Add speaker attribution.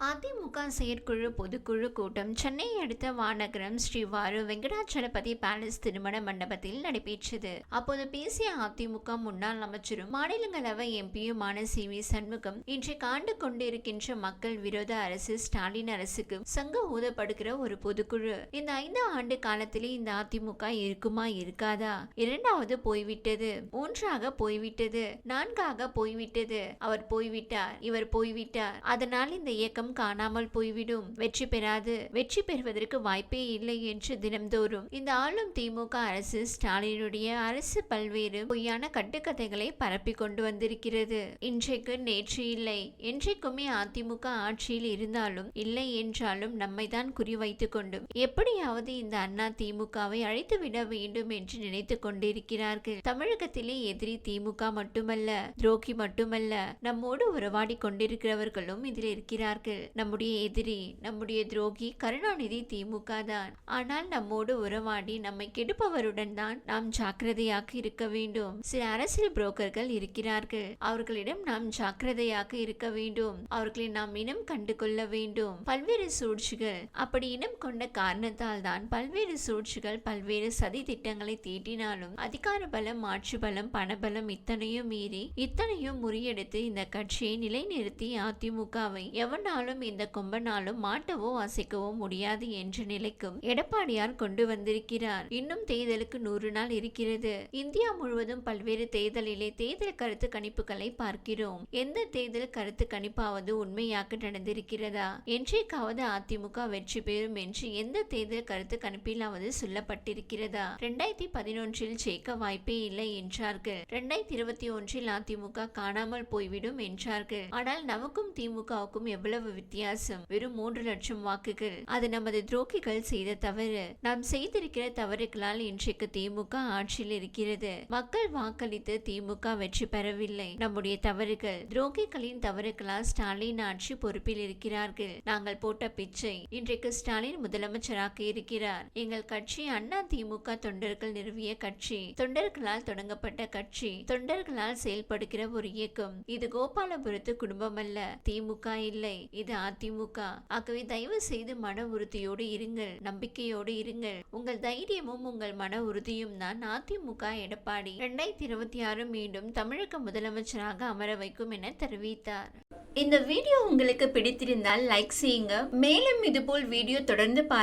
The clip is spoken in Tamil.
Speaker 1: அதிமுக செயற்குழு பொதுக்குழு கூட்டம் சென்னை அடுத்த வானகரம் ஸ்ரீவாரு வெங்கடாச்சலபதி பேலஸ் திருமண மண்டபத்தில் நடைபெற்றது. அப்போது பேசிய அதிமுக முன்னாள் அமைச்சரும் மாநிலங்களவை எம்பியுமான சி. வி. சண்முகம் இன்று காண்டு கொண்டிருக்கின்ற மக்கள் விரோத அரசு ஸ்டாலின் அரசுக்கு சங்க ஊதப்படுகிற ஒரு பொதுக்குழு. இந்த ஐந்து ஆண்டு காலத்திலே இந்த அதிமுக இருக்குமா இருக்காதா? இரண்டாவது போய்விட்டது மூன்றாக போய்விட்டது நான்காக போய்விட்டது. அவர் போய்விட்டார் இவர் போய்விட்டார். அதனால் இந்த இயக்கம் காணாமல் போய்விடும். வெற்றி பெறாது. வெற்றி பெறுவதற்கு வாய்ப்பே இல்லை என்று தினம்தோறும். இந்த ஆளும் திமுக அரசு ஸ்டாலினுடைய அரசு பல்வேறு பொய்யான கட்டுக்கதைகளை பரப்பி கொண்டு வந்திருக்கிறது. இன்றைக்கு நேற்று இல்லை. என்றைக்குமே அதிமுக ஆட்சியில் இருந்தாலும் இல்லை என்றாலும் நம்மை தான் குறிவைத்துக் கொண்டும். எப்படியாவது இந்த அண்ணா திமுகவை அழைத்து விட வேண்டும் என்று நினைத்து கொண்டிருக்கிறார்கள். தமிழகத்திலே எதிரி திமுக மட்டுமல்ல துரோகி மட்டுமல்ல நம்மோடு உறவாடி கொண்டிருக்கிறவர்களும் இதில் இருக்கிறார்கள். நம்முடைய எதிரி நம்முடைய துரோகி கருணாநிதி திமுக தான். ஆனால் நம்மோடு உறவாடி நம்மை கெடுப்பவருடன் தான் நாம் ஜாக்கிரதையாக இருக்க வேண்டும். சில அரசியல் புரோக்கர்கள் இருக்கிறார்கள். அவர்களிடம் நாம் ஜாக்கிரதையாக இருக்க வேண்டும். அவர்களை நாம் இனம் கண்டு கொள்ள வேண்டும். பல்வேறு சூழ்ச்சிகள். அப்படி இனம் கொண்ட காரணத்தால் தான் பல்வேறு சூழ்ச்சிகள் பல்வேறு சதி திட்டங்களை தீட்டினாலும் அதிகார பலம் ஆட்சி பலம் பணபலம் இத்தனையும் மீறி இத்தனையும் முறியெடுத்து இந்த கட்சியை நிலைநிறுத்தி அதிமுகவை எவனாலும் இந்த கொம்பனாலும் மாட்டவோ அசைக்கவோ முடியாது என்ற நிலைக்கும் எடப்பாடியார் கொண்டு வந்திருக்கிறார். இன்னும் தேர்தலுக்கு நூறு நாள் இருக்கிறது. இந்தியா முழுவதும் பல்வேறு தேர்தலிலே தேர்தல் கருத்து கணிப்புகளை பார்க்கிறோம். எந்த தேர்தல் கருத்து கணிப்பாவது உண்மையாக நடந்திருக்கிறதா? என்றைக்காவது அதிமுக வெற்றி பெறும் என்று எந்த தேர்தல் கருத்து கணிப்பிலாவது சொல்லப்பட்டிருக்கிறதா? இரண்டாயிரத்தி பதினொன்றில் ஜெயிக்க வாய்ப்பே இல்லை என்றார்கள். இரண்டாயிரத்தி இருபத்தி ஒன்றில் அதிமுக காணாமல் போய்விடும் என்றார்கள். ஆனால் நமக்கும் திமுகவுக்கும் எவ்வளவு வித்தியாசம். வெறும் மூன்று லட்சம் வாக்குகள். அது நமது துரோகிகள் செய்த தவறு. நாம் செய்திருக்கிற தவறுகளால் இன்றைக்கு திமுக ஆட்சியில் இருக்கிறது. மக்கள் வாக்களித்து திமுக வெற்றி பெறவில்லை. நம்முடைய தவறுகள். துரோகிகளின் தவறுகளால் ஸ்டாலின் ஆட்சி பொறுப்பில் இருக்கிறார்கள். நாங்கள் போட்ட பிச்சை இன்றைக்கு ஸ்டாலின் முதலமைச்சராக இருக்கிறார். எங்கள் கட்சி அண்ணா திமுக தொண்டர்கள் நிறுவிய கட்சி. தொண்டர்களால் தொடங்கப்பட்ட கட்சி. தொண்டர்களால் செயல்படுகிற ஒரு இயக்கம். இது கோபாலபுரத்து குடும்பம் அல்ல திமுக இல்லை. இது அதிமுக. ஆகவே தயவு செய்து மன உறுதியோடு இருங்கள். நம்பிக்கையோடு இருங்கள். உங்கள் தைரியமும் உங்கள் மன உறுதியும் தான் அதிமுக எடப்பாடி. இரண்டாயிரத்தி இருபத்தி ஆறு மீண்டும் தமிழக முதலமைச்சராக அமர வைக்கும் என தெரிவித்தார். இந்த வீடியோ உங்களுக்கு பிடித்திருந்தால் லைக் செய்யுங்க. மேலும் இதுபோல் வீடியோ தொடர்ந்து பார்க்க